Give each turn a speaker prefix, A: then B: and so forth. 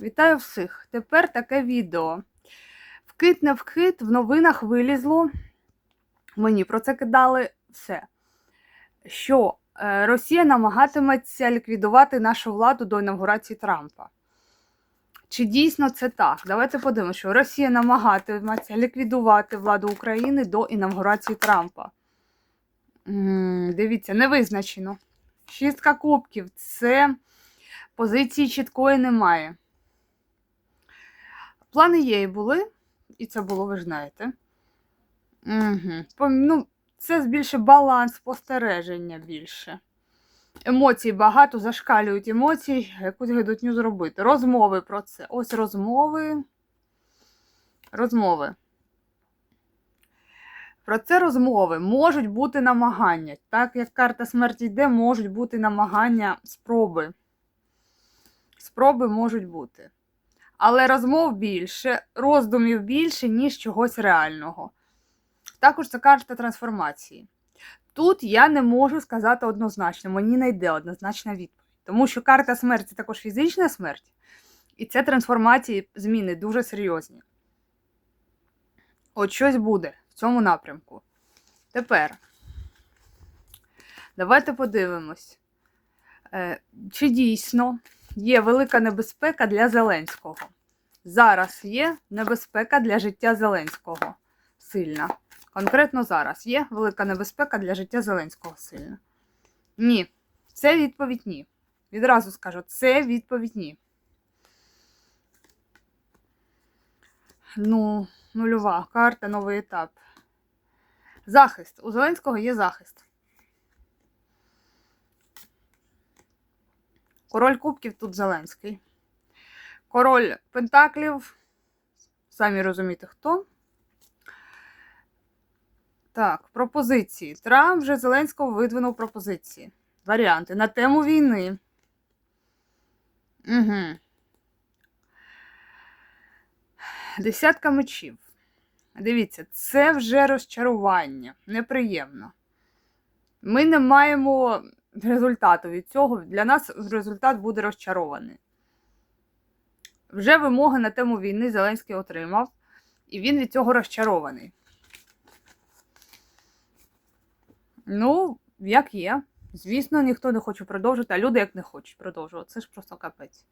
A: Вітаю всіх! Тепер таке відео. Вкид не вкид, в новинах вилізло. Мені про це кидали все. Що е, Росія намагатиметься ліквідувати нашу владу до інавгурації Трампа. Чи дійсно це так? Давайте подивимося, що Росія намагатиметься ліквідувати владу України до інавгурації Трампа. М, Дивіться, не визначено. Шістка кубків це позиції чіткої немає. Плани є і були, і це було, ви ж знаєте. Угу. Ну, це більше баланс спостереження більше. Емоцій багато, зашкалюють емоції, якусь гидотню зробити. Розмови про це. Ось розмови. Розмови. Про це розмови. Можуть бути намагання. Так як карта смерті йде, можуть бути намагання спроби. Спроби можуть бути. Але розмов більше, роздумів більше, ніж чогось реального. Також це карта трансформації. Тут я не можу сказати однозначно, мені не йде однозначна відповідь. Тому що карта смерті це також фізична смерть, і це трансформації, зміни дуже серйозні. От щось буде в цьому напрямку. Тепер давайте подивимось, е, чи дійсно є велика небезпека для Зеленського. Зараз є небезпека для життя Зеленського сильна. Конкретно зараз є велика небезпека для життя Зеленського сильна. Ні. Це відповідь ні. Відразу скажу, це відповідь ні. Ну, нульова карта, новий етап. Захист. У Зеленського є захист. Король Кубків тут Зеленський. Король Пентаклів. Самі розумієте, хто. Так, пропозиції. Трамп вже Зеленського видвинув пропозиції. Варіанти на тему війни. Угу. Десятка мечів. Дивіться, це вже розчарування. Неприємно. Ми не маємо результату від цього. Для нас результат буде розчарований. Вже вимоги на тему війни Зеленський отримав, і він від цього розчарований. Ну, як є. Звісно, ніхто не хоче продовжити, а люди як не хочуть продовжувати. Це ж просто капець.